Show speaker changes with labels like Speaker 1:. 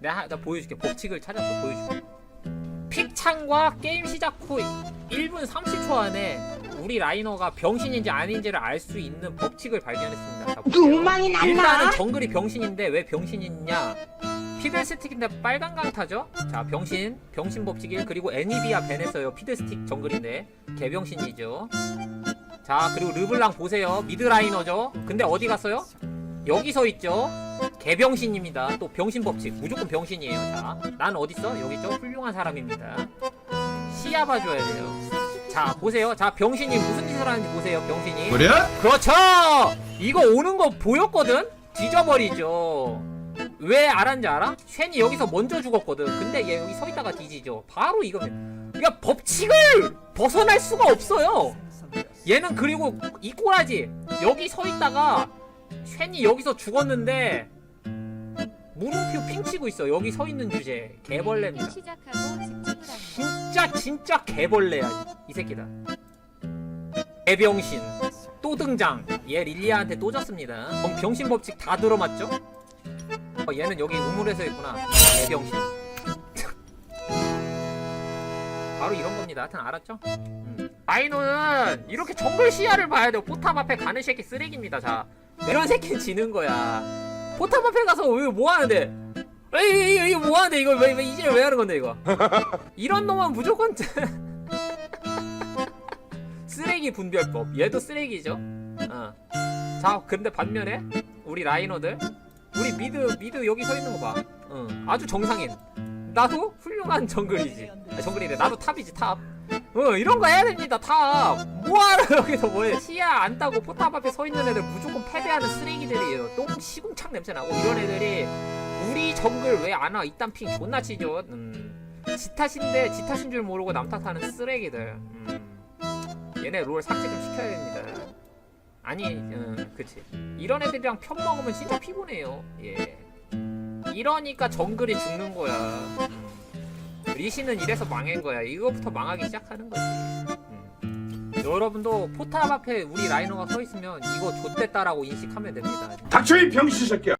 Speaker 1: 내가 나 보여줄게. 법칙을 찾았어 보여줄게. 픽창과 게임 시작 후 1분 30초 안에 우리 라이너가 병신인지 아닌지를 알 수 있는 법칙을 발견했습니다. 자, 보세요.
Speaker 2: 욕망이 났나?
Speaker 1: 일단은 정글이 병신인데 왜 병신이냐? 피들스틱인데 빨간 강타죠? 자 병신. 병신 법칙 1 그리고 애니비아 벤했어요. 피들스틱 정글인데 개병신이죠. 자 그리고 르블랑 보세요. 미드라이너죠? 근데 어디 갔어요? 여기 서 있죠 개병신입니다. 또 병신 법칙. 무조건 병신이에요. 자 난 어딨어? 여기 있죠? 훌륭한 사람입니다. 시야 봐줘야 돼요. 자 보세요. 자 병신이 무슨 짓을 하는지 보세요 병신이.
Speaker 3: 그래?
Speaker 1: 그렇죠! 이거 오는 거 보였거든? 뒤져버리죠. 왜 알았는지 알아? 쉔이 여기서 먼저 죽었거든. 근데 얘 여기 서 있다가 뒤지죠. 바로 이거면 그러니까 법칙을 벗어날 수가 없어요. 얘는 그리고 이 꼬라지. 여기 서 있다가 쉔이 여기서 죽었는데 물음표 핑 치고 있어. 여기 서 있는 주제. 개벌레입니다.
Speaker 4: 합니다.
Speaker 1: 진짜 진짜 개벌레야 이 새끼다. 개병신 또 등장. 얘 릴리아한테 또 졌습니다. 그럼 병신 법칙 다 들어맞죠? 어, 얘는 여기 우물에서 있구나. 개병신. 바로 이런 겁니다. 하여튼 알았죠? 음. 아이노는 이렇게 정글 시야를 봐야 돼요. 포탑 앞에 가는 새끼 쓰레기입니다 자. 이런 새끼는 지는 거야 포탑 앞에 가서 왜뭐 하는데? 에이 이거, 이거 뭐 하는데? 이거 왜, 왜 이질을 왜 하는 건데 이거? 이런 놈은 무조건 쓰레기 분별법. 얘도 쓰레기죠. 어. 자 근데 반면에 우리 라이너들 우리 미드 미드 여기 서 있는 거 봐. 어. 아주 정상인. 나도 훌륭한 정글이지. 아, 정글이래 나도 탑이지 탑 어, 이런 거 해야 됩니다 탑 뭐하러 여기서 뭐해 시야 안 따고 포탑 앞에 서 있는 애들 무조건 패배하는 쓰레기들이에요 똥 시궁창 냄새 나고 이런 애들이 우리 정글 왜 안 와? 이딴 핑 존나 치죠. 음. 지 탓인데 지 탓인 줄 모르고 남 탓하는 쓰레기들. 음. 얘네 롤 삭제 좀 시켜야 됩니다. 아니, 음, 그치. 이런 애들이랑 편 먹으면 진짜 피곤해요. 예. 이러니까 정글이 죽는 거야. 음. 리시는 이래서 망한 거야. 이거부터 망하기 시작하는 거지. 음. 여러분도 포탑 앞에 우리 라이너가 서 있으면 이거 좆됐다라고 인식하면 됩니다.
Speaker 3: 닥쳐 이 병신 새끼야